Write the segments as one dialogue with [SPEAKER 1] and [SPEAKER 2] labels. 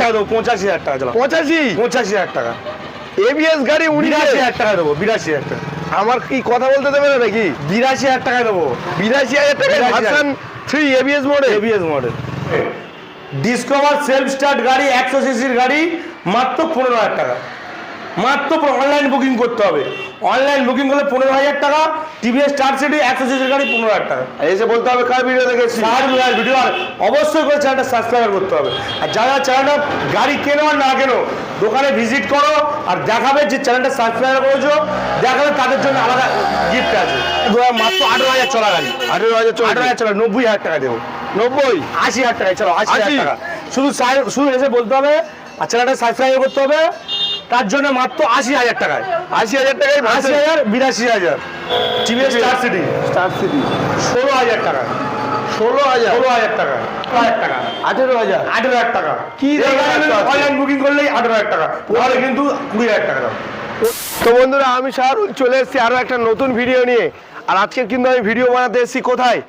[SPEAKER 1] টাকা দেবো পঁচাশি হাজার টাকা চলো।
[SPEAKER 2] পঁচাশি?
[SPEAKER 1] পঁচাশি হাজার টাকা।
[SPEAKER 2] এবিএস গাড়ি
[SPEAKER 1] বিরাশি হাজার টাকা দেবো বিরাশি হাজার টাকা।
[SPEAKER 2] আমার কি কথা বলতে দেবে না নাকি?
[SPEAKER 1] বিরাশি হাজার টাকা দেবো।
[SPEAKER 2] বিরাশি হাজার টাকা?
[SPEAKER 1] 82,000
[SPEAKER 2] ভার্সন থ্রি এবিএস মোডে
[SPEAKER 1] ABS model discover self start গাড়ি একশো সিসির গাড়ি মাত্র পনেরো হাজার টাকা। মাত্র অনলাইন বুকিং করতে হবে। অনলাইন বুকিং করলে পনেরো হাজার টাকা টিভিএস স্টার সিটি একশো সিসির গাড়ি পনেরো হাজার টাকা।
[SPEAKER 2] এসে বলতে হবে কার ভিডিও দেখেছি?
[SPEAKER 1] চার মিনিট ভিডিও আর অবশ্যই করে চ্যানেলটা সাবস্ক্রাইব করতে হবে। আর যারা চ্যানেলটা গাড়ি কেনো আর না কেনো দোকানে ভিজিট করো আর দেখাবে যে চ্যানেলটা সাবস্ক্রাইব করেছ দেখাবে তাদের জন্য আলাদা গিফট আছে। মাত্র আঠেরো হাজার চলা গাড়ি।
[SPEAKER 2] আঠেরো হাজার
[SPEAKER 1] আঠেরো হাজার চলা নব্বই হাজার টাকা দেবো।
[SPEAKER 2] নব্বই?
[SPEAKER 1] আশি হাজার টাকা চলো আশি হাজার টাকা। শুধু শুধু এসে বলতে হবে আর চ্যানেলটা সাবস্ক্রাইব করতে হবে তার জন্য মাত্র আশি হাজার টাকায়।
[SPEAKER 2] আশি হাজার টাকায়
[SPEAKER 1] আশি হাজার বিরাশি হাজার। TVS Star City
[SPEAKER 2] Star City
[SPEAKER 1] ষোলো হাজার টাকা।
[SPEAKER 2] ষোলো হাজার।
[SPEAKER 1] ষোলো হাজার টাকা। হাজার। টাকা
[SPEAKER 2] আঠেরো হাজার।
[SPEAKER 1] আঠেরো হাজার টাকা।
[SPEAKER 2] কি
[SPEAKER 1] অনলাইন বুকিং করলেই আঠেরো হাজার টাকা। কিন্তু কুড়ি হাজার টাকা দাও।
[SPEAKER 2] তো বন্ধুরা আমি শাহরুল চলে এসেছি আরও একটা নতুন ভিডিও নিয়ে। আর আজকে কিন্তু আমি ভিডিও বানাতে এসেছি কোথায়?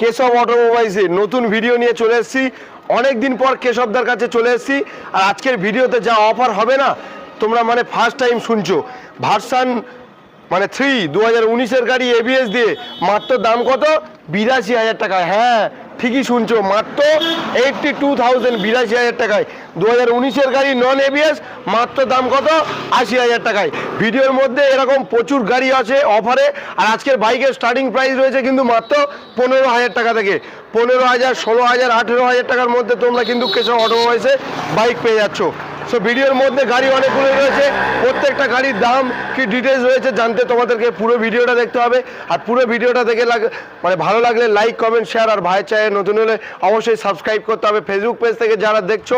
[SPEAKER 2] কেশব অটোমোবাইলসে। নতুন ভিডিও নিয়ে চলে এসেছি। অনেক দিন পর কেশবদার কাছে চলে এসেছি। আর আজকের ভিডিওতে যা অফার হবে না তোমরা মানে ফার্স্ট টাইম শুনছো। ভার্সান মানে থ্রি দু হাজার উনিশের গাড়ি এবিএস দিয়ে, মাত্র দাম কত? বিরাশি হাজার টাকা হ্যাঁ ঠিকই শুনছো, মাত্র এইটটি টু থাউজেন্ড বিরাশি হাজার টাকায়। দু হাজার উনিশের গাড়ি নন এবিএস মাত্র দাম কত? আশি হাজার টাকায়। ভিডিওর মধ্যে এরকম প্রচুর গাড়ি আছে অফারে আর আজকের বাইকের স্টার্টিং প্রাইস রয়েছে কিন্তু মাত্র পনেরো হাজার টাকা থেকে। পনেরো হাজার, ষোলো হাজার, আঠেরো হাজার টাকার মধ্যে তোমরা কিন্তু কেশব অটোমোবাইলসে বাইক পেয়ে যাচ্ছ। সো ভিডিওর মধ্যে গাড়ি অনেকগুলো রয়েছে। প্রত্যেকটা গাড়ির দাম কি ডিটেলস রয়েছে জানতে তোমাদেরকে পুরো ভিডিওটা দেখতে হবে। আর পুরো ভিডিওটা দেখে লাগ মানে ভালো লাগলে লাইক কমেন্ট শেয়ার আর ভাই চায়ে নতুন হলে অবশ্যই সাবস্ক্রাইব করতে হবে। ফেসবুক পেজ থেকে যারা দেখছ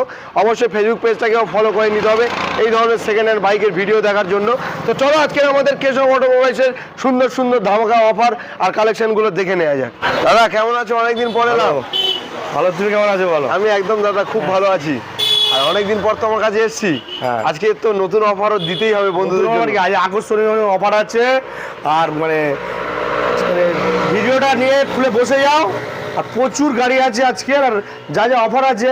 [SPEAKER 2] অবশ্যই ফেসবুক পেজটাকেও ফলো করে নিতে হবে এই ধরনের সেকেন্ড হ্যান্ড বাইকের ভিডিও দেখার জন্য। তো চলো আজকে আমাদের কেশব অটোমোবাইলসের সুন্দর সুন্দর ধামাকা অফার আর কালেকশনগুলো দেখে নেওয়া যাক। দাদা কেমন আছো? অনেকদিন পরে না।
[SPEAKER 1] ভালো। তুমি কেমন আছো বলো?
[SPEAKER 2] আমি একদম দাদা খুব ভালো আছি। আর অনেকদিন পর তোমার কাছে এসেছি।
[SPEAKER 1] হ্যাঁ।
[SPEAKER 2] আজকে তো নতুন অফারও দিতেই হবে বন্ধুদের জন্য।
[SPEAKER 1] আজ আকর্ষণীয় অফার আছে। আর মানে মানে ভিডিওটা নিয়ে খুলে বসে যাও। আর প্রচুর গাড়ি আছে আজকে আর যা যা অফার আছে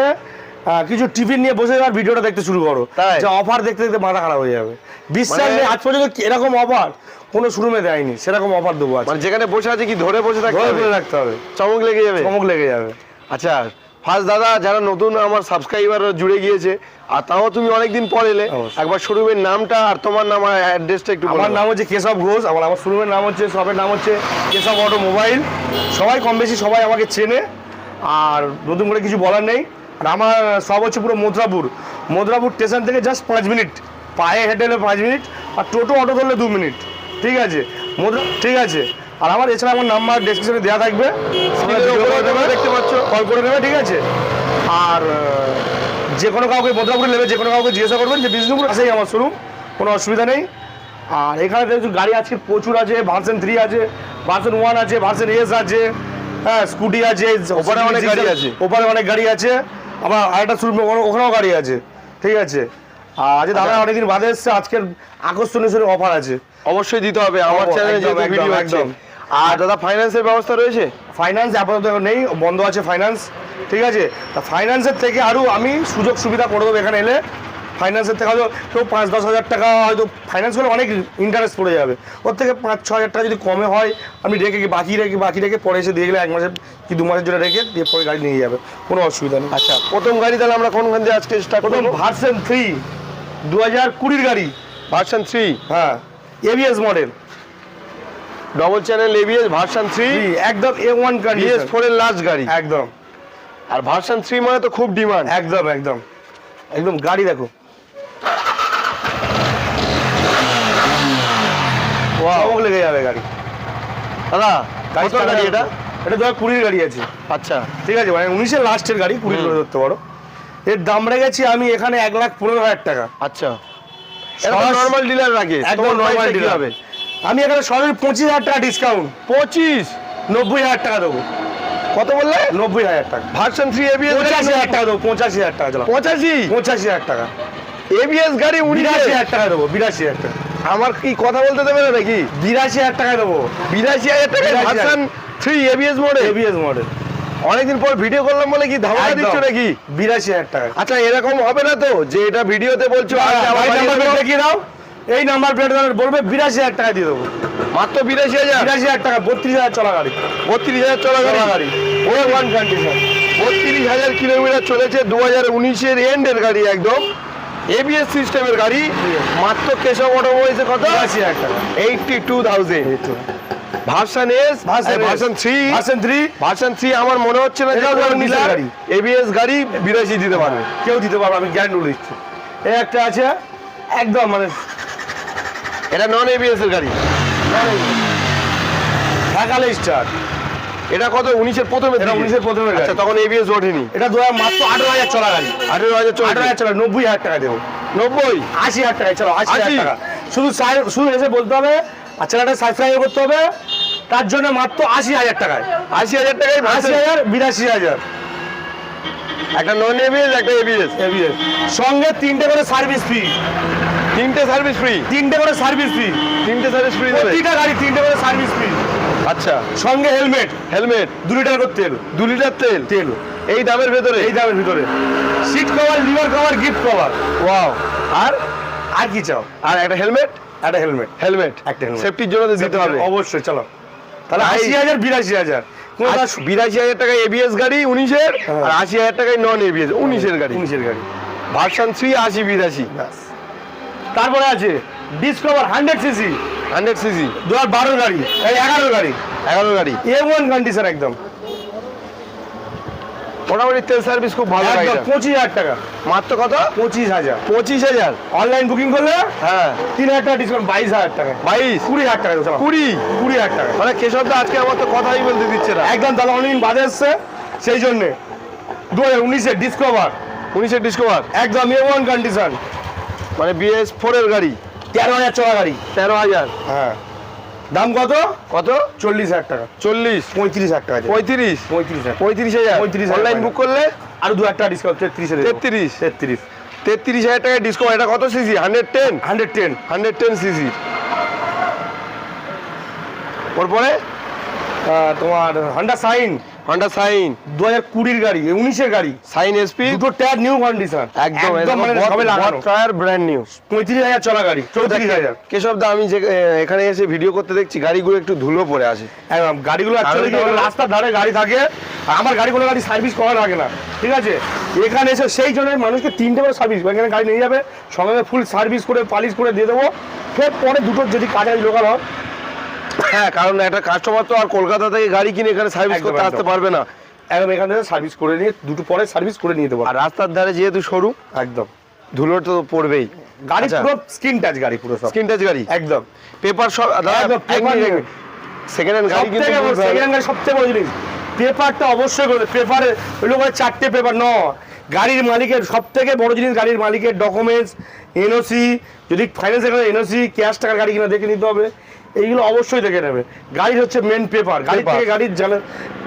[SPEAKER 1] কিছু টিফিন নিয়ে বসে যাও আর ভিডিওটা দেখতে শুরু করো? যে অফার দেখতে দেখতে মাথা খারাপ হয়ে যাবে। বিশ্বাস
[SPEAKER 2] মানে-
[SPEAKER 1] নেই আজ পর্যন্ত এরকম অফার কোনো শোরুমে দেয়নি সেরকম অফার দেবো
[SPEAKER 2] মানে যেখানে বসে আছে কি ধরে বসে থাকতে
[SPEAKER 1] ধরে? ধরে রাখতে হবে।
[SPEAKER 2] চমক লেগে যাবে?
[SPEAKER 1] চমক লেগে যাবে।
[SPEAKER 2] আচ্ছা ফার্স্ট দাদা যারা নতুন আমার সাবস্ক্রাইবার জুড়ে গিয়েছে আর তাও তুমি অনেকদিন পর এলে একবার শোরুমের নামটা আর তোমার নাম আর অ্যাড্রেসটা একটু
[SPEAKER 1] আমার নাম হচ্ছে কেশব ঘোষ আমার আমার শোরুমের নাম হচ্ছে শপের নাম হচ্ছে কেশব অটো মোবাইল সবাই কম বেশি সবাই আমাকে চেনে আর নতুন করে কিছু বলার নেই। আর আমার সব হচ্ছে পুরো মথুরাপুর মথুরাপুর স্টেশন থেকে জাস্ট পাঁচ মিনিট। পায়ে হেঁটে এলে পাঁচ মিনিট আর টোটো অটো ধরলে দু মিনিট। ঠিক আছে? মথুরা ঠিক আছে। আর আমার এছাড়া আমার নাম্বার ডেসক্রিপশনে দেওয়া থাকবে
[SPEAKER 2] দেখতে পাচ্ছ।
[SPEAKER 1] কল করে নেবে ঠিক আছে আর যে কোনো কাউকে মথুরাপুরে নেবে যে কোনো কাউকে জিজ্ঞাসা করবেন যে বিষ্ণুপুর আসেই আমার শোরুম কোনো অসুবিধা নেই আর এখানে দেখছি গাড়ি আজকে প্রচুর আছে ভার্সন থ্রি আছে ভার্সন ওয়ান আছে ভার্সন এস আছে হ্যাঁ স্কুটি আছে
[SPEAKER 2] ওপারে অনেক গাড়ি আছে।
[SPEAKER 1] ওপারে অনেক গাড়ি আছে আবার আরেকটা শোরুম ওখানেও গাড়ি আছে ঠিক আছে আর আজকে দাদা
[SPEAKER 2] আচ্ছা।
[SPEAKER 1] অনেকদিন বাদে এসছে আজকের আকর্ষণীয় অফার আছে
[SPEAKER 2] অবশ্যই দিতে হবে আমার চ্যানেলে যেহেতু ভিডিও
[SPEAKER 1] একদম।
[SPEAKER 2] আর দাদা ফাইন্যান্সের ব্যবস্থা রয়েছে?
[SPEAKER 1] ফাইন্যান্স আপাতত নেই বন্ধ আছে ফাইন্যান্স ঠিক আছে? তা ফাইন্যান্সের থেকে আরও আমি সুযোগ সুবিধা করে দেবো এখানে এলে। ফাইন্যান্সের থেকে হয়তো কেউ পাঁচ দশ হাজার টাকা হয়তো ফাইন্যান্স করলে অনেক ইন্টারেস্ট পড়ে যাবে। ওর থেকে পাঁচ ছ হাজার টাকা যদি কমে হয় আমি রেখে বাকি রেখে বাকি রেখে পরে এসে দিয়ে গেলে এক মাসের কি দু মাসের জন্য রেখে দিয়ে পরে গাড়ি নিয়ে যাবে কোনো অসুবিধা নেই।
[SPEAKER 2] আচ্ছা প্রথম গাড়ি তাহলে আমরা কোন কোনখান দিয়ে আজকে স্টার্ট করব?
[SPEAKER 1] ভার্সন থ্রি দু হাজার কুড়ির গাড়ি।
[SPEAKER 2] ভার্সন থ্রি
[SPEAKER 1] হ্যাঁ ABS model
[SPEAKER 2] double channel ABS version three
[SPEAKER 1] একদম A one
[SPEAKER 2] BS
[SPEAKER 1] condition
[SPEAKER 2] four এর লাস্ট গাড়ি।
[SPEAKER 1] একদম।
[SPEAKER 2] আর ভার্সন থ্রি মানে তো খুব ডিমান্ড
[SPEAKER 1] একদম একদম। একদম গাড়ি দেখো। চমক লেগে যাবে গাড়ি।
[SPEAKER 2] দাদা কত গাড়ি এটা?
[SPEAKER 1] এটা ধর কুড়ির গাড়ি আছে।
[SPEAKER 2] আচ্ছা।
[SPEAKER 1] ঠিক আছে মানে উনিশের লাস্টের গাড়ি কুড়ি করে ধরতে পারো। এর দাম রেখেছি আমি এখানে এক লাখ পনেরো হাজার টাকা।
[SPEAKER 2] আচ্ছা। নর্মাল ডিলার রাখে।
[SPEAKER 1] একদম নর্মাল ডিলার
[SPEAKER 2] হবে
[SPEAKER 1] আমি এখানে সরাসরি পঁচিশ হাজার টাকা ডিসকাউন্ট
[SPEAKER 2] পঁচিশ?
[SPEAKER 1] নব্বই হাজার টাকা দেবো।
[SPEAKER 2] কত বললে?
[SPEAKER 1] নব্বই হাজার টাকা।
[SPEAKER 2] ভার্সন থ্রি এবিএস
[SPEAKER 1] পঁচাশি হাজার টাকা দেবো পঁচাশি হাজার টাকা চলো।
[SPEAKER 2] পঁচাশি?
[SPEAKER 1] পঁচাশি হাজার টাকা।
[SPEAKER 2] এবিএস গাড়ি
[SPEAKER 1] বিরাশি হাজার টাকা দেবো বিরাশি হাজার টাকা।
[SPEAKER 2] আমার কি কথা বলতে দেবে না নাকি?
[SPEAKER 1] বিরাশি হাজার টাকা দেবো।
[SPEAKER 2] বিরাশি হাজার টাকা? ভার্সন থ্রি এবিএস মোডে
[SPEAKER 1] এবিএস মডেল
[SPEAKER 2] অনেকদিন পর ভিডিও করলাম বলে কি ধামাকা দিচ্ছ নাকি?
[SPEAKER 1] বিরাশি হাজার টাকা।
[SPEAKER 2] আচ্ছা এরকম হবে না তো যে এটা ভিডিওতে বলছো
[SPEAKER 1] দেখিয়ে দাও। এই নাম্বার প্লেট বলবে বিরাশি হাজার টাকা দিয়ে দেবো।
[SPEAKER 2] মাত্র বিরাশি হাজার?
[SPEAKER 1] বিরাশি হাজার টাকা বত্রিশ হাজার চলা গাড়ি।
[SPEAKER 2] বত্রিশ হাজার চলা
[SPEAKER 1] চলা
[SPEAKER 2] গাড়ি।
[SPEAKER 1] গাড়ি ও ওয়ান কন্ডিশন
[SPEAKER 2] বত্রিশ হাজার কিলোমিটার চলেছে দু হাজার উনিশের এন্ডের গাড়ি একদম। এবিএস সিস্টেমের গাড়ি। মাত্র কেশব অটোমোবাইলসে কত?
[SPEAKER 1] বিরাশি হাজার টাকা।
[SPEAKER 2] Eighty two thousand version S version three
[SPEAKER 1] version three
[SPEAKER 2] version three আমার মনে হচ্ছে না
[SPEAKER 1] গাড়ি।
[SPEAKER 2] এবিএস গাড়ি বিরাশি দিতে পারবে।
[SPEAKER 1] কেউ দিতে পারবে আমি গ্যারান্টি দিচ্ছি। এই একটা আছে একদম মানে
[SPEAKER 2] এটা নন এবিএস এর গাড়ি।
[SPEAKER 1] ঢাকালে স্টার
[SPEAKER 2] এটা কত? উনিশের প্রথমে
[SPEAKER 1] এটা 19 এর
[SPEAKER 2] আচ্ছা তখন এবিএস ওঠেনি।
[SPEAKER 1] এটা দু হাজার মাত্র আঠারো হাজার চলা গাড়ি।
[SPEAKER 2] আঠেরো হাজার
[SPEAKER 1] আঠারো
[SPEAKER 2] চলে
[SPEAKER 1] হাজার চলা নব্বই হাজার টাকা দেবো।
[SPEAKER 2] নব্বই?
[SPEAKER 1] আশি হাজার টাকা চলো আশি হাজার টাকা। শুধু সাই- শুধু এসে বলতে হবে আর চ্যানেলটা সাবস্ক্রাইব করতে হবে তার জন্য মাত্র আশি হাজার টাকায়।
[SPEAKER 2] আশি হাজার টাকায়
[SPEAKER 1] আশি হাজার বিরাশি হাজার।
[SPEAKER 2] একটা নন এবিএস একটা এবিএস
[SPEAKER 1] ABS সঙ্গে তিনটে করে সার্ভিস ফি
[SPEAKER 2] তিনটে সার্ভিস ফ্রি
[SPEAKER 1] তিনটে করে সার্ভিস ফ্রি
[SPEAKER 2] তিনটে সার্ভিস ফ্রি
[SPEAKER 1] প্রতিটা গাড়ি তিনটে করে সার্ভিস ফ্রি
[SPEAKER 2] আচ্ছা।
[SPEAKER 1] সঙ্গে হেলমেট
[SPEAKER 2] হেলমেট
[SPEAKER 1] দু লিটার করে তেল।
[SPEAKER 2] দু লিটার তেল?
[SPEAKER 1] তেল।
[SPEAKER 2] এই দামের ভেতরে?
[SPEAKER 1] এই দামের ভিতরে। Seat cover lever cover gift cover
[SPEAKER 2] wow আর
[SPEAKER 1] আর কি চাও?
[SPEAKER 2] আর একটা হেলমেট
[SPEAKER 1] একটা হেলমেট
[SPEAKER 2] হেলমেট
[SPEAKER 1] একটা helmet।
[SPEAKER 2] সেফটির জন্য দিতে হবে।
[SPEAKER 1] অবশ্যই চলো। তাহলে আশি হাজার বিরাশি হাজার।
[SPEAKER 2] বিরাশি হাজার টাকা এবিএস গাড়ি উনিশের
[SPEAKER 1] হ্যাঁ।
[SPEAKER 2] আর আশি হাজার টাকায় নন এবিএস উনিশের গাড়ি।
[SPEAKER 1] উনিশের গাড়ি।
[SPEAKER 2] ভার্সন থ্রি আশি বিরাশি।
[SPEAKER 1] তারপরে আছে Discover hundred CC
[SPEAKER 2] hundred CC
[SPEAKER 1] দু হাজার বারো গাড়ি এই এগারো গাড়ি।
[SPEAKER 2] এগারো গাড়ি।
[SPEAKER 1] এ ওয়ান কন্ডিশন একদম।
[SPEAKER 2] মোটামুটি তেল সার্ভিস খুব ভালো
[SPEAKER 1] একদম পঁচিশ হাজার টাকা।
[SPEAKER 2] মাত্র কত?
[SPEAKER 1] পঁচিশ হাজার।
[SPEAKER 2] পঁচিশ হাজার।
[SPEAKER 1] অনলাইন বুকিং করলে
[SPEAKER 2] হ্যাঁ।
[SPEAKER 1] তিন হাজার টাকা ডিসকাউন্ট বাইশ হাজার টাকা।
[SPEAKER 2] বাইশ?
[SPEAKER 1] কুড়ি হাজার টাকা
[SPEAKER 2] কুড়ি?
[SPEAKER 1] কুড়ি হাজার টাকা।
[SPEAKER 2] মানে কেশব দা আজকে আমার তো কথাই বলতে দিচ্ছে না।
[SPEAKER 1] একদম তাহলে অনেকদিন বাদে এসছে সেই জন্যে। দু হাজার উনিশের ডিসকভার
[SPEAKER 2] উনিশের ডিসকভার
[SPEAKER 1] একদম এ ওয়ান কন্ডিশন
[SPEAKER 2] মানে বিএস ফোর এর গাড়ি?
[SPEAKER 1] তেরো হাজার চলা গাড়ি।
[SPEAKER 2] তেরো হাজার?
[SPEAKER 1] হ্যাঁ। দাম কত?
[SPEAKER 2] কত?
[SPEAKER 1] চল্লিশ হাজার টাকা।
[SPEAKER 2] চল্লিশ।
[SPEAKER 1] পঁয়ত্রিশ হাজার টাকা।
[SPEAKER 2] পঁয়ত্রিশ?
[SPEAKER 1] পঁয়ত্রিশ হাজার।
[SPEAKER 2] পঁয়ত্রিশ হাজার?
[SPEAKER 1] 35,000
[SPEAKER 2] অনলাইন বুক করলে?
[SPEAKER 1] আর দু হাজার টাকা ডিসকাউন্ট তেত্রিশে
[SPEAKER 2] তেত্রিশ।
[SPEAKER 1] তেত্রিশ।
[SPEAKER 2] তেত্রিশ হাজার টাকা ডিসকাউন্ট এটা কত CC hundred ten
[SPEAKER 1] hundred ten
[SPEAKER 2] hundred ten CC ওরপরে?
[SPEAKER 1] তোমার হান্ডা সাইন
[SPEAKER 2] হন্ডা সাইন
[SPEAKER 1] গাড়ি গাড়ি।
[SPEAKER 2] সাইন এসপি
[SPEAKER 1] দুটো নিউ কন্ডিশন
[SPEAKER 2] একদম
[SPEAKER 1] একদম মানে সবে লাগানো।
[SPEAKER 2] টায়ার ব্র্যান্ড নিউ
[SPEAKER 1] পঁয়ত্রিশ হাজার চলা গাড়ি চৌত্রিশ হাজার।
[SPEAKER 2] কেশব দা আমি যে এখানে এসে ভিডিও করতে দেখছি গাড়িগুলো একটু ধুলো পড়ে আছে।
[SPEAKER 1] একদম গাড়িগুলো অ্যাকচুয়ালি? রাস্তার ধারে গাড়ি থাকে আমার গাড়িগুলো গাড়ি সার্ভিস করা লাগে না ঠিক আছে? এখানে এসে সেই জন্য মানুষকে তিনটে করে সার্ভিস এখানে গাড়ি নিয়ে যাবে সঙ্গে ফুল সার্ভিস করে পালিশ করে দিয়ে দেবো। ফের পরে দুটো যদি কাজে লোকাল হয়
[SPEAKER 2] হ্যাঁ কারণ একটা কাস্টমার তো আর কলকাতা থেকে গাড়ি কিনে এখানে সার্ভিস করতে আসতে পারবে না।
[SPEAKER 1] একদম এখান থেকে সার্ভিস করে নিয়ে দুটো পরে সার্ভিস করে নিয়ে দেবো
[SPEAKER 2] আর রাস্তার ধারে যেহেতু সরু
[SPEAKER 1] একদম।
[SPEAKER 2] ধুলো তো পড়বেই।
[SPEAKER 1] গাড়ি
[SPEAKER 2] আচ্ছা।
[SPEAKER 1] পুরো স্কিন টাচ গাড়ি পুরো সব।
[SPEAKER 2] স্ক্রিন টাচ গাড়ি?
[SPEAKER 1] একদম।
[SPEAKER 2] পেপার সব সেকেন্ড হ্যান্ড গাড়ি কিন্তু হবে।
[SPEAKER 1] second hand সবথেকে বড় জিনিস। পেপারটা অবশ্যই করে পেপারে ওইগুলো করে চারটে পেপার ন। গাড়ির মালিকের সব থেকে বড় জিনিস গাড়ির মালিকের ডকুমেন্টস এনওসি যদি ফাইন্যান্স এখানে এনওসি ক্যাশ টাকার গাড়ি কিনা দেখে নিতে হবে। এইগুলো অবশ্যই দেখে নেবে। গাড়ির হচ্ছে মেন পেপার গাড়ি থেকে গাড়ির জানে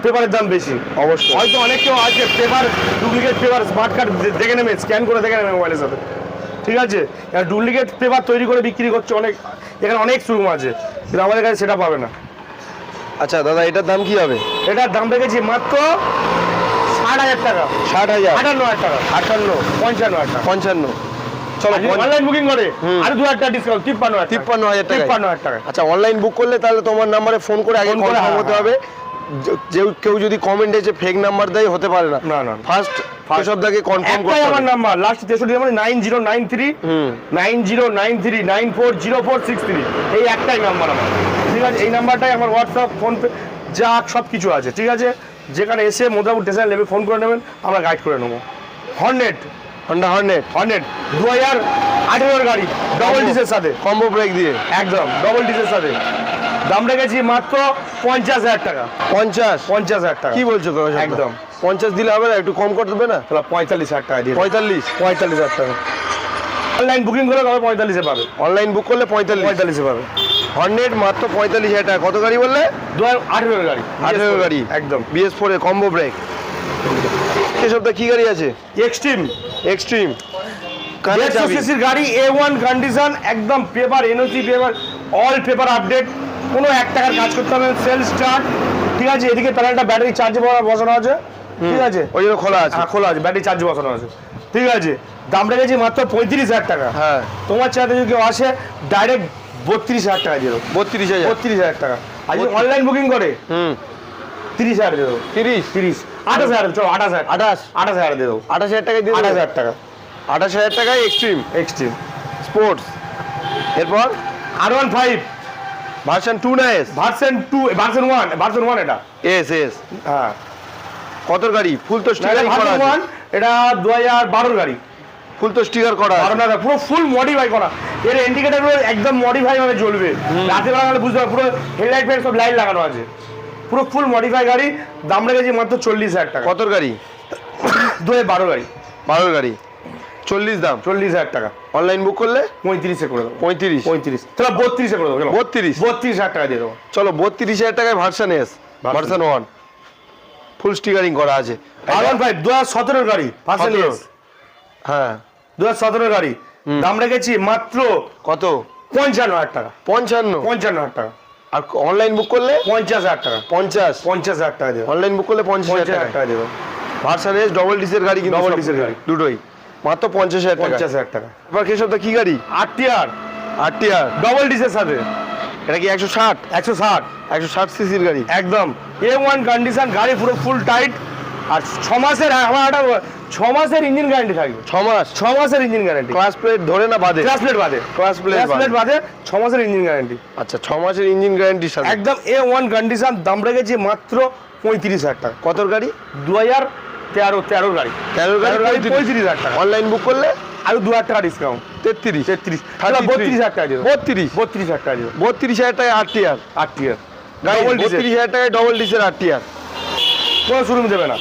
[SPEAKER 1] পেপারের দাম বেশি।
[SPEAKER 2] অবশ্যই।
[SPEAKER 1] হয়তো অনেক কেউ আছে paper duplicate paper smart card দেখে নেবে স্ক্যান করে দেখে নেবে মোবাইলের সাথে। ঠিক আছে? ডুপ্লিকেট পেপার তৈরি করে বিক্রি করছে অনেক এখানে অনেক শোরুম আছে কিন্তু আমাদের কাছে সেটা পাবে না।
[SPEAKER 2] আচ্ছা দাদা এটার দাম কি হবে?
[SPEAKER 1] এটার দাম রেখেছি মাত্র ষাট হাজার টাকা।
[SPEAKER 2] ষাট হাজার?
[SPEAKER 1] আটান্ন হাজার টাকা।
[SPEAKER 2] আটান্ন।
[SPEAKER 1] পঞ্চান্ন হাজার টাকা।
[SPEAKER 2] পঞ্চান্ন।
[SPEAKER 1] অনলাইন বুকিং করে? আর দু হাজার টাকা ডিসকাউন্ট তিপ্পান্ন হাজার
[SPEAKER 2] তিপ্পান্ন হাজার টাকা
[SPEAKER 1] তিপ্পান্ন হাজার টাকা
[SPEAKER 2] আচ্ছা অনলাইন বুক করলে তাহলে তোমার নাম্বারে ফোন করে আগে কনফার্ম হতে। হবে। যে- যে কেউ যদি কমেন্ট এসে ফেক নাম্বার দেয় হতে পারে না।
[SPEAKER 1] না, না, না।
[SPEAKER 2] ফার্স্ট ফার্স্ট কনফার্ম করতে
[SPEAKER 1] আমার নাম্বার লাস্ট তেষট্টি number nine zero nine three nine zero nine three nine four zero four six three. এই একটাই নাম্বার আমার। ঠিক আছে এই নাম্বারটাই আমার হোয়াটসঅ্যাপ ফোনপে যা সব কিছু আছে। ঠিক আছে? যেখানে এসে মোদাপুর স্টেশন লেবে ফোন করে নেবেন আমরা গাইড করে নেব। হর্নেট
[SPEAKER 2] হন্ডা হর্নেট
[SPEAKER 1] হর্নেট দু হাজার আঠেরোর গাড়ি ডবল ডিসের সাথে।
[SPEAKER 2] কম্বো ব্রেক দিয়ে।
[SPEAKER 1] একদম ডবল ডিসের সাথে। দাম রেখেছি মাত্র পঞ্চাশ হাজার টাকা।
[SPEAKER 2] পঞ্চাশ?
[SPEAKER 1] পঞ্চাশ হাজার টাকা।
[SPEAKER 2] কি বলছো
[SPEAKER 1] একদম।
[SPEAKER 2] পঞ্চাশ দিলে হবে না একটু কম করতে হবে না?
[SPEAKER 1] তাহলে পঁয়তাল্লিশ হাজার টাকা দিয়ে
[SPEAKER 2] পঁয়তাল্লিশ?
[SPEAKER 1] পঁয়তাল্লিশ হাজার টাকা। অনলাইন বুকিং করে তবে পঁয়তাল্লিশে পাবে।
[SPEAKER 2] অনলাইন বুক করলে পঁয়তাল্লিশ।
[SPEAKER 1] পঁয়তাল্লিশে পাবে।
[SPEAKER 2] হর্নেট মাত্র পঁয়তাল্লিশ হাজার টাকা। কত গাড়ি বললে?
[SPEAKER 1] দু হাজার আঠেরোর গাড়ি
[SPEAKER 2] আঠেরো গাড়ি।
[SPEAKER 1] একদম।
[SPEAKER 2] বিএস ফোরে কম্বো ব্রেক কি গাড়ি আছে?
[SPEAKER 1] এক্সট্রিম
[SPEAKER 2] এক্সট্রিম
[SPEAKER 1] দেড়শো সিসির গাড়ি এ ওয়ান কন্ডিশন একদম paper NOC paper all paper update কোনো এক টাকার কাজ করতে হবে সেল স্টার্ট ঠিক আছে এদিকে প্যানেলটা ব্যাটারি চার্জ বসানো আছে। ঠিক আছে?
[SPEAKER 2] ওই জন্য খোলা আছে।
[SPEAKER 1] হ্যাঁ খোলা আছে ব্যাটারি চার্জ বসানো আছে। ঠিক আছে দাম রেখেছি মাত্র পঁয়ত্রিশ হাজার টাকা।
[SPEAKER 2] হ্যাঁ।
[SPEAKER 1] তোমার চাতে যদি কেউ আসে ডাইরেক্ট বত্রিশ হাজার টাকা দিয়ে দেবো।
[SPEAKER 2] বত্রিশ হাজার।
[SPEAKER 1] বত্রিশ হাজার টাকা। আর যদি অনলাইন বুকিং করে
[SPEAKER 2] হুম।
[SPEAKER 1] তিরিশ হাজার দিয়ে দেবো।
[SPEAKER 2] তিরিশ।
[SPEAKER 1] তিরিশ। আঠাশ হাজার চলো আঠাশ হাজার।
[SPEAKER 2] আঠাশ?
[SPEAKER 1] আঠাশ হাজার দিয়ে দেবো
[SPEAKER 2] আঠাশ হাজার টাকায় দিয়ে
[SPEAKER 1] আঠাশ হাজার টাকা।
[SPEAKER 2] আঠাশ হাজার টাকায় এক্সট্রিম
[SPEAKER 1] এক্সট্রিম
[SPEAKER 2] স্পোর্টস এরপর?
[SPEAKER 1] R one five
[SPEAKER 2] version two না S
[SPEAKER 1] version two version one version one এটা।
[SPEAKER 2] এস এস
[SPEAKER 1] হ্যাঁ।
[SPEAKER 2] কতর গাড়ি? ফুল তো স্টিকার করা
[SPEAKER 1] ওয়ান
[SPEAKER 2] আছে।
[SPEAKER 1] এটা দু হাজার বারোর গাড়ি।
[SPEAKER 2] ফুল তো স্টিকার করা
[SPEAKER 1] বারো টাকা পুরো ফুল মডিফাই করা। এর ইন্ডিকেটার একদম মডিফাই ভাবে জ্বলবে। রাতে বেলা বুঝতে পারবে পুরো হেডলাইট ফেড সব লাইট লাগানো আছে। পুরো ফুল মডিফাই গাড়ি দাম রেখেছি মাত্র চল্লিশ হাজার টাকা।
[SPEAKER 2] কতর গাড়ি?
[SPEAKER 1] দু হাজার বারো গাড়ি।
[SPEAKER 2] বারোর গাড়ি। চল্লিশ দাম?
[SPEAKER 1] চল্লিশ হাজার টাকা।
[SPEAKER 2] অনলাইন বুক করলে?
[SPEAKER 1] পঁয়ত্রিশে করে দেবো।
[SPEAKER 2] পঁয়ত্রিশ?
[SPEAKER 1] পঁয়ত্রিশ। তাহলে বত্রিশে করে দেবো
[SPEAKER 2] বত্রিশ?
[SPEAKER 1] বত্রিশ হাজার টাকা দিয়ে দেবো।
[SPEAKER 2] চলো বত্রিশ হাজার টাকায় version S version one full stickering করা আছে।
[SPEAKER 1] আর ওয়ান ফাইভ দু হাজার সতেরোর গাড়ি পার্সেন্ট
[SPEAKER 2] সতেরো। হ্যাঁ।
[SPEAKER 1] দু হাজার সতেরোর গাড়ি। দাম রেখেছি মাত্র
[SPEAKER 2] কত?
[SPEAKER 1] পঞ্চান্ন হাজার টাকা।
[SPEAKER 2] পঞ্চান্ন।
[SPEAKER 1] পঞ্চান্ন হাজার টাকা।
[SPEAKER 2] আর অনলাইন বুক করলে?
[SPEAKER 1] পঞ্চাশ হাজার টাকা।
[SPEAKER 2] পঞ্চাশ?
[SPEAKER 1] পঞ্চাশ হাজার টাকা দেবো।
[SPEAKER 2] অনলাইন বুক করলে পঞ্চাশ হাজার টাকা।
[SPEAKER 1] দেবো।
[SPEAKER 2] ভার্সন এস ডবল ডিসের গাড়ি কিন্তু সব
[SPEAKER 1] ডিসের গাড়ি।
[SPEAKER 2] দুটোই। মাত্র পঞ্চাশ হাজার
[SPEAKER 1] পঞ্চাশ হাজার টাকা।
[SPEAKER 2] এবার কেসব কি গাড়ি?
[SPEAKER 1] আটটি আর।
[SPEAKER 2] আটটি আর।
[SPEAKER 1] ডবল ডিসের সাথে।
[SPEAKER 2] এটা কি একশো ষাট?
[SPEAKER 1] একশো ষাট।
[SPEAKER 2] একশো ষাট সিসির গাড়ি।
[SPEAKER 1] একদম। এ ওয়ান কন্ডিশন গাড়ি পুরো ফুল টাইট আর ছ মাসের আমার একটা ছ মাসের ইঞ্জিন গ্যারান্টি থাকবে।
[SPEAKER 2] ছ মাস
[SPEAKER 1] ছ মাসের ইঞ্জিন গ্যারান্টি।
[SPEAKER 2] ক্লাস প্লেট ধরে না বাদে?
[SPEAKER 1] ক্লাস প্লেট বাদে।
[SPEAKER 2] ক্লাস প্লেট
[SPEAKER 1] প্লেট বাদে। ছ মাসের ইঞ্জিন গ্যারান্টি।
[SPEAKER 2] আচ্ছা ছ মাসের ইঞ্জিন গ্যারান্টির সাথে?
[SPEAKER 1] একদম এ ওয়ান কন্ডিশন দাম রেখেছি মাত্র পঁয়ত্রিশ হাজার টাকা।
[SPEAKER 2] কতর গাড়ি?
[SPEAKER 1] দু হাজার তেরো তেরোর গাড়ি।
[SPEAKER 2] তেরোর গাড়ি
[SPEAKER 1] গাড়ি
[SPEAKER 2] পঁয়ত্রিশ।
[SPEAKER 1] হাজার টাকা।
[SPEAKER 2] অনলাইন বুক করলে?
[SPEAKER 1] আরও দু হাজার টাকা ডিসকাউন্ট
[SPEAKER 2] তেত্রিশ।
[SPEAKER 1] তেত্রিশ। বত্রিশ হাজার টাকা
[SPEAKER 2] বত্রিশ।
[SPEAKER 1] বত্রিশ হাজার টাকা
[SPEAKER 2] বত্রিশ হাজার টাকায় আট টিয়ার।
[SPEAKER 1] আট টিয়ার। ডবল
[SPEAKER 2] বত্রিশ হাজার টাকায় ডবল ডিসের আট টিয়ার।
[SPEAKER 1] কোনো শোরুম দেবে না।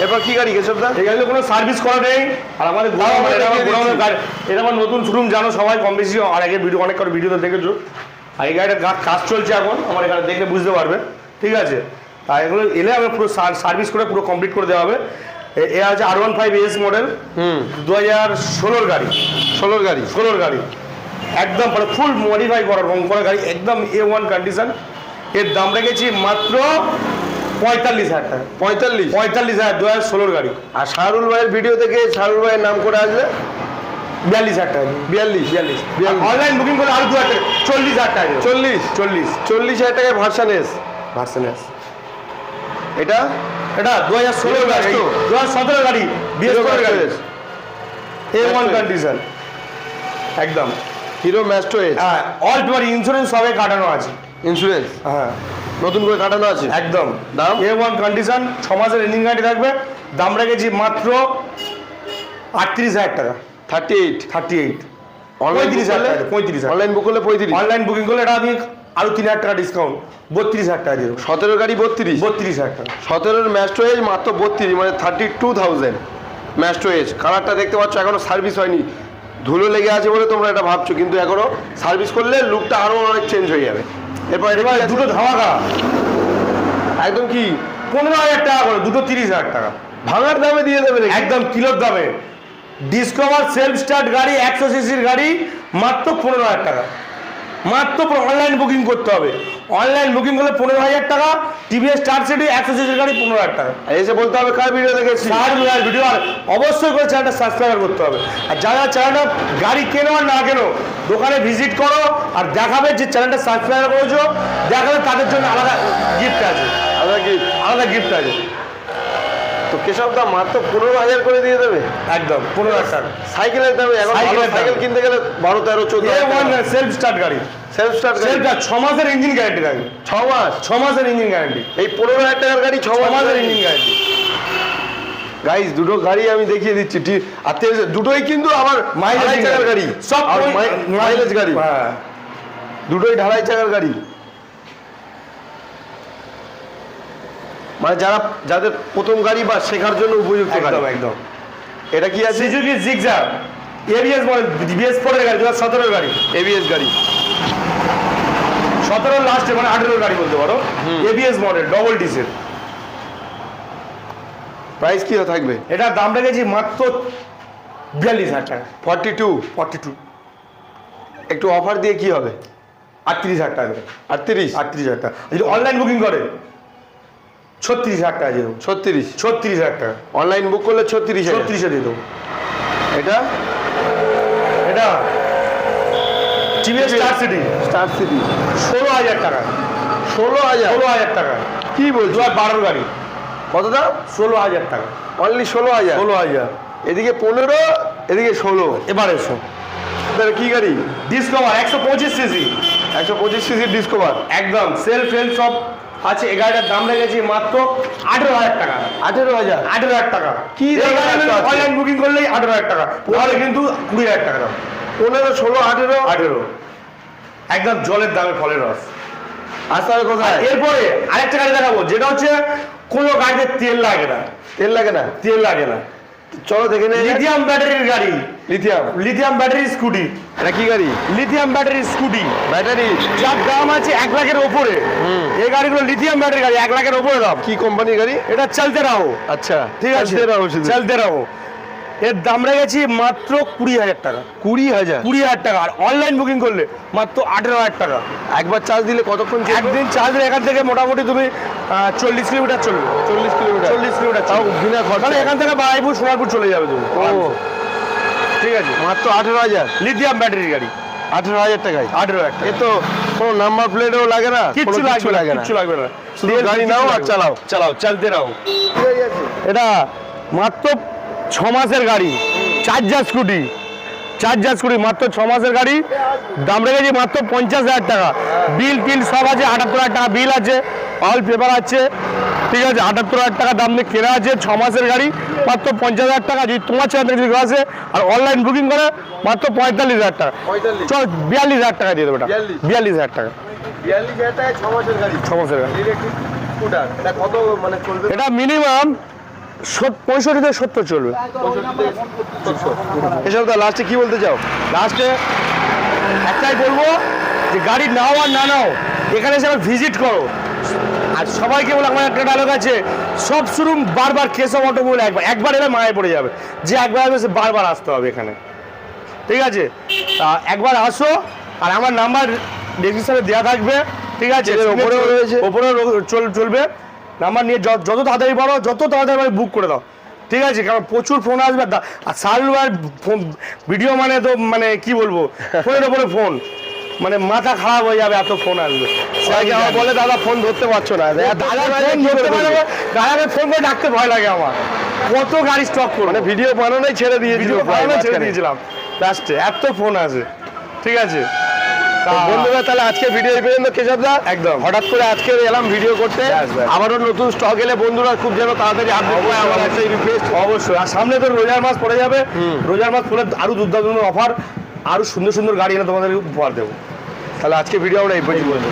[SPEAKER 2] এরপর কি গাড়ি কেশব দা
[SPEAKER 1] এই গাড়িতে কোনো সার্ভিস করা নেই। আর আমাদের গোডাউনের গাড়ি। এটা আমার নতুন শোরুম জানো সবাই কম বেশি। আর আগে ভিডিও অনেক করে ভিডিওতে দেখেছ। আর এই গাড়িটা কাজ চলছে এখন। আমার এখানে দেখে বুঝতে পারবে। ঠিক আছে? আর এগুলো এলে আমি পুরো সার্ভিস করে পুরো কমপ্লিট করে দেওয়া হবে। এ- এ আছে R one five S model
[SPEAKER 2] হুম।
[SPEAKER 1] দু হাজার ষোলোর গাড়ি।
[SPEAKER 2] ষোলোর গাড়ি।
[SPEAKER 1] ষোলোর গাড়ি। একদম মানে ফুল মডিফাই করা রং করা গাড়ি। একদম এ ওয়ান কন্ডিশন এর দাম রেখেছি মাত্র পঁয়তাল্লিশ হাজার টাকা।
[SPEAKER 2] পঁয়তাল্লিশ?
[SPEAKER 1] পঁয়তাল্লিশ হাজার দু হাজার ষোলোর গাড়ি।
[SPEAKER 2] আর শাহরুল ভাইয়ের ভিডিও থেকে শাহরুল ভাইয়ের নাম করে আসলে
[SPEAKER 1] বিয়াল্লিশ হাজার টাকা।
[SPEAKER 2] বিয়াল্লিশ
[SPEAKER 1] বিয়াল্লিশ। অনলাইন বুকিং আরও দু হাজার টাকা চল্লিশ হাজার টাকা
[SPEAKER 2] চল্লিশ?
[SPEAKER 1] চল্লিশ।
[SPEAKER 2] চল্লিশ হাজার টাকায় ভার্সান এস
[SPEAKER 1] ভার্সন এস
[SPEAKER 2] এটা?
[SPEAKER 1] এটা দু হাজার ষোলোর গাড়ি। দু হাজার সতেরো গাড়ি বিএস গাড়ি। এ ওয়ান কন্ডিশন একদম।
[SPEAKER 2] হিরো ম্যাস্টো এস
[SPEAKER 1] হ্যাঁ অল পেপার ইন্স্যুরেন্স সবে কাটানো আছে।
[SPEAKER 2] ইন্স্যুরেন্স
[SPEAKER 1] হ্যাঁ।
[SPEAKER 2] নতুন করে কাটানো আছে?
[SPEAKER 1] একদম।
[SPEAKER 2] দাম?
[SPEAKER 1] এ ওয়ান কন্ডিশন ছ মাসের ইঞ্জিন গাড়ি থাকবে। দাম রেখেছি মাত্র আটত্রিশ হাজার টাকা।
[SPEAKER 2] Thirty eight
[SPEAKER 1] thirty eight
[SPEAKER 2] online
[SPEAKER 1] পঁয়ত্রিশ হাজার টাকা পঁয়ত্রিশ
[SPEAKER 2] অনলাইন বুক করলে পঁয়ত্রিশ?
[SPEAKER 1] অনলাইন বুকিং করলে এটা আমি আরও তিন হাজার টাকা ডিসকাউন্ট বত্রিশ হাজার টাকা দিয়ে দেবো।
[SPEAKER 2] সতেরোর গাড়ি বত্রিশ?
[SPEAKER 1] বত্রিশ হাজার টাকা।
[SPEAKER 2] সতেরোর ম্যাস্টো এজ মাত্র বত্রিশ মানে thirty two thousand Maestro Edge কালারটা দেখতে পাচ্ছ এখনও সার্ভিস হয়নি। ধুলো লেগে আছে বলে তোমরা এটা ভাবছ কিন্তু এখনও সার্ভিস করলে লুকটা আরও অনেক চেঞ্জ হয়ে যাবে। এরপর
[SPEAKER 1] দুটো ধামাকা।
[SPEAKER 2] একদম কি?
[SPEAKER 1] পনেরো হাজার টাকা করে দুটো তিরিশ হাজার টাকা।
[SPEAKER 2] ভাঙার দামে দিয়ে দেবে
[SPEAKER 1] একদম কিলোর দামে। ডিসকভার সেলফ স্টার্ট গাড়ি একশো সিসির গাড়ি মাত্র পনেরো হাজার টাকা। মাত্র অনলাইন বুকিং করতে হবে। অনলাইন বুকিং করলে পনেরো হাজার টাকা টিভিএস স্টার সিটি একশো সিসির গাড়ি পনেরো হাজার টাকা।
[SPEAKER 2] এসে বলতে হবে কার ভিডিও দেখেছি?
[SPEAKER 1] চার ভিডিও আর অবশ্যই করে চ্যানেলটা সাবস্ক্রাইব করতে হবে। আর যারা চ্যানেলটা গাড়ি কেনো আর না কেনো দোকানে ভিজিট করো আর দেখাবে যে চ্যানেলটা সাবস্ক্রাইব করেছ দেখাবে তাদের জন্য আলাদা গিফট আছে।
[SPEAKER 2] আলাদা গিফট
[SPEAKER 1] আলাদা গিফট আছে।
[SPEAKER 2] তো কেশব দাম মাত্র পনেরো হাজার করে দিয়ে দেবে।
[SPEAKER 1] একদম পনেরো হাজার
[SPEAKER 2] সাইকেলের দামে এখন। সাইকেল কিনতে গেলে বারো তেরো চোদ্দ
[SPEAKER 1] সেলফ স্টার্ট গাড়ি।
[SPEAKER 2] সেলফ স্টার্ট
[SPEAKER 1] ছ মাসের ইঞ্জিন গ্যারান্টি থাকবে
[SPEAKER 2] ছ মাস?
[SPEAKER 1] ছ মাসের ইঞ্জিন গ্যারান্টি
[SPEAKER 2] এই পনেরো হাজার টাকার গাড়ি ছ
[SPEAKER 1] মাসের ইঞ্জিন গ্যারান্টি
[SPEAKER 2] গাইস দুটো গাড়ি আমি দেখিয়ে দিচ্ছি। ঠিক আর দুটোই কিন্তু আমার
[SPEAKER 1] মাইলেজ
[SPEAKER 2] গাড়ি।
[SPEAKER 1] সব
[SPEAKER 2] মাইলেজ গাড়ি।
[SPEAKER 1] হ্যাঁ।
[SPEAKER 2] দুটোই ঢালাই চাকার গাড়ি। মানে যারা যাদের প্রথম গাড়ি বা শেখার জন্য উপযুক্ত
[SPEAKER 1] একদম একদম।
[SPEAKER 2] এটা কি আছে?
[SPEAKER 1] Suzuki Gixxer ABS model BS ফোরের গাড়ি দু হাজার সতেরোর গাড়ি।
[SPEAKER 2] এবিএস গাড়ি।
[SPEAKER 1] সতেরোর লাস্টে মানে আঠেরোর গাড়ি বলতে পারো। এবিএস মডেল ডবল ডিসেল
[SPEAKER 2] প্রাইস কি থাকবে?
[SPEAKER 1] এটার দাম রেখেছি মাত্র বিয়াল্লিশ হাজার টাকা।
[SPEAKER 2] ফর্টি টু
[SPEAKER 1] ফর্টি টু
[SPEAKER 2] একটু অফার দিয়ে কি হবে?
[SPEAKER 1] আটত্রিশ হাজার টাকা।
[SPEAKER 2] আটত্রিশ?
[SPEAKER 1] আটত্রিশ হাজার টাকা। যদি অনলাইন বুকিং করে ছত্রিশ হাজার টাকা দিয়ে দেবো।
[SPEAKER 2] ছত্রিশ?
[SPEAKER 1] ছত্রিশ হাজার টাকা।
[SPEAKER 2] অনলাইন বুক করলে ছত্রিশ হাজার?
[SPEAKER 1] ছত্রিশে দিয়ে দেবো।
[SPEAKER 2] এটা?
[SPEAKER 1] এটা? TVS Star City
[SPEAKER 2] Star City
[SPEAKER 1] ষোলো হাজার টাকা।
[SPEAKER 2] ষোলো হাজার?
[SPEAKER 1] ষোলো হাজার টাকা।
[SPEAKER 2] কি বলছো?
[SPEAKER 1] হাজার বারোর গাড়ি।
[SPEAKER 2] কত দাম
[SPEAKER 1] ষোলো হাজার টাকা।
[SPEAKER 2] অনলি ষোলো হাজার?
[SPEAKER 1] ষোলো হাজার।
[SPEAKER 2] এদিকে পনেরো এদিকে ষোলো।
[SPEAKER 1] এবার এসো।
[SPEAKER 2] তাহলে কি গাড়ি?
[SPEAKER 1] ডিসকভার একশো পঁচিশ সিসি।
[SPEAKER 2] একশো পঁচিশ সিসির ডিসকভার
[SPEAKER 1] একদম। সেল ফেল সব আছে এই গাড়িটার দাম লেগেছে মাত্র আঠেরো হাজার টাকা।
[SPEAKER 2] আঠেরো হাজার?
[SPEAKER 1] আঠেরো হাজার টাকা।
[SPEAKER 2] কি
[SPEAKER 1] অনলাইন বুকিং করলেই আঠেরো হাজার টাকা। তাহলে কিন্তু কুড়ি হাজার টাকা দাম।
[SPEAKER 2] পনেরো ষোলো আঠেরো?
[SPEAKER 1] আঠেরো। একদম জলের দামে ফলের রস।
[SPEAKER 2] আসতে হবে কোথায়?
[SPEAKER 1] এরপরে আরেকটা গাড়ি দেখাবো যেটা হচ্ছে কোনো গাড়িতে তেল লাগে না।
[SPEAKER 2] তেল লাগে না?
[SPEAKER 1] তেল লাগে না।
[SPEAKER 2] চলো দেখে নে
[SPEAKER 1] লিথিয়াম ব্যাটারির গাড়ি।
[SPEAKER 2] লিথিয়াম
[SPEAKER 1] লিথিয়াম ব্যাটারি স্কুটি
[SPEAKER 2] এটা কি গাড়ি?
[SPEAKER 1] লিথিয়াম ব্যাটারি স্কুটি
[SPEAKER 2] ব্যাটারি
[SPEAKER 1] যার দাম আছে এক লাখের ওপরে। এই গাড়িগুলো লিথিয়াম ব্যাটারি গাড়ি এক লাখের ওপরে দাম।
[SPEAKER 2] কি কোম্পানির গাড়ি?
[SPEAKER 1] এটা চলতে রাও
[SPEAKER 2] আচ্ছা।
[SPEAKER 1] ঠিক আছে।
[SPEAKER 2] চলতে রাও।
[SPEAKER 1] চলতে রাহো এর দাম রেখেছি মাত্র কুড়ি হাজার টাকা।
[SPEAKER 2] কুড়ি হাজার?
[SPEAKER 1] কুড়ি হাজার টাকা। আর অনলাইন বুকিং করলে মাত্র আঠেরো হাজার টাকা।
[SPEAKER 2] একবার চার্জ দিলে কতক্ষণ
[SPEAKER 1] একদিন চার্জ দিলে এখান থেকে মোটামুটি তুমি চল্লিশ কিলোমিটার চলবে।
[SPEAKER 2] চল্লিশ কিলোমিটার।
[SPEAKER 1] চল্লিশ কিলোমিটার
[SPEAKER 2] তাও বিনা খরচা।
[SPEAKER 1] এখান থেকে বারাইপুর সোনারপুর চলে যাবে তুমি।
[SPEAKER 2] ও।
[SPEAKER 1] ঠিক আছে।
[SPEAKER 2] মাত্র আঠেরো হাজার?
[SPEAKER 1] লিথিয়াম ব্যাটারির গাড়ি।
[SPEAKER 2] আঠেরো হাজার টাকায়?
[SPEAKER 1] আঠেরো হাজার টাকা।
[SPEAKER 2] এ তো কোনো নাম্বার প্লেটও লাগে না?
[SPEAKER 1] কিছু লাগবে
[SPEAKER 2] লাগে না।
[SPEAKER 1] কিচ্ছু লাগবে না।
[SPEAKER 2] শুধু গাড়ি নাও আর চালাও।
[SPEAKER 1] চালাও চলতে রাও এটা মাত্র ছ মাসের গাড়ি চার্জার স্কুটি চার্জার স্কুটি মাত্র ছ মাসের গাড়ি দাম রেখেছি মাত্র পঞ্চাশ হাজার টাকা। বিল টিল সব আছে আটাত্তর হাজার টাকা বিল আছে অল পেপার আছে ঠিক আছে আটাত্তর হাজার টাকা দাম দিয়ে কেনা আছে ছ মাসের গাড়ি মাত্র পঞ্চাশ হাজার টাকা যদি তোমার ছেলে থেকে যদি আসে আর অনলাইন বুকিং করে মাত্র পঁয়তাল্লিশ হাজার টাকা। চল বিয়াল্লিশ হাজার টাকা দিয়ে দেবো
[SPEAKER 2] বিয়াল্লিশ?
[SPEAKER 1] হাজার টাকা।
[SPEAKER 2] ছ মাসের গাড়ি। এটা
[SPEAKER 1] মিনিমাম পঁয়ষট্টি থেকে সত্তর চলবে।
[SPEAKER 2] এসব তো লাস্টে কি বলতে চাও?
[SPEAKER 1] লাস্টে একটাই বলব যে গাড়ি নাও আর না নাও এখানে এসে আবার ভিজিট করো। আর সবাইকে বলে আমার একটা ডায়লগ আছে সব শুরু বারবার কেসব অটোমোবাইল একবার একবার এলে মায়ে পড়ে যাবে। যে একবার আসবে সে বারবার আসতে হবে এখানে। ঠিক আছে? তা একবার আসো আর আমার নাম্বার ডেসক্রিপশনে দেওয়া থাকবে। ঠিক আছে?
[SPEAKER 2] ওপরেও রয়েছে।
[SPEAKER 1] ওপরে চল চলবে। নাম্বার নিয়ে যত তাড়াতাড়ি পারো যত তাড়াতাড়ি পারো বুক করে দাও। ঠিক আছে? কারণ প্রচুর ফোন আসবে। আর সালবার ভিডিও মানে তো মানে কি বলব? ফোনের ওপরে ফোন মানে মাথা খারাপ হয়ে যাবে এত ফোন আসবে।
[SPEAKER 2] সবাইকে আমার বলে দাদা ফোন ধরতে পারছ না।
[SPEAKER 1] দাদা ফোন ধরতে দাদাকে ফোন করে ডাকতে ভয় লাগে আমার। কত গাড়ি স্টক করব।
[SPEAKER 2] মানে ভিডিও বানানোই ছেড়ে
[SPEAKER 1] বানানো ছেড়ে দিয়েছিলাম। লাস্টে এত ফোন আছে ঠিক আছে?
[SPEAKER 2] বন্ধুরা তাহলে আজকে ভিডিও এই পর্যন্ত কেশবদা
[SPEAKER 1] একদম।
[SPEAKER 2] হঠাৎ করে আজকে এলাম ভিডিও করতে।
[SPEAKER 1] ব্যাস।
[SPEAKER 2] আবারও নতুন স্টক এলে বন্ধুরা খুব যেন তাড়াতাড়ি আপডেট হয় আমার একটা রিকোয়েস্ট
[SPEAKER 1] অবশ্যই। আর সামনে তো রোজার মাস পড়ে যাবে। রোজার মাস পড়ে আরও দুর্দান্ত অফার আরও সুন্দর সুন্দর গাড়ি এনে তোমাদের উপহার দেবো।
[SPEAKER 2] তাহলে আজকে ভিডিও আমরা এই পর্যন্ত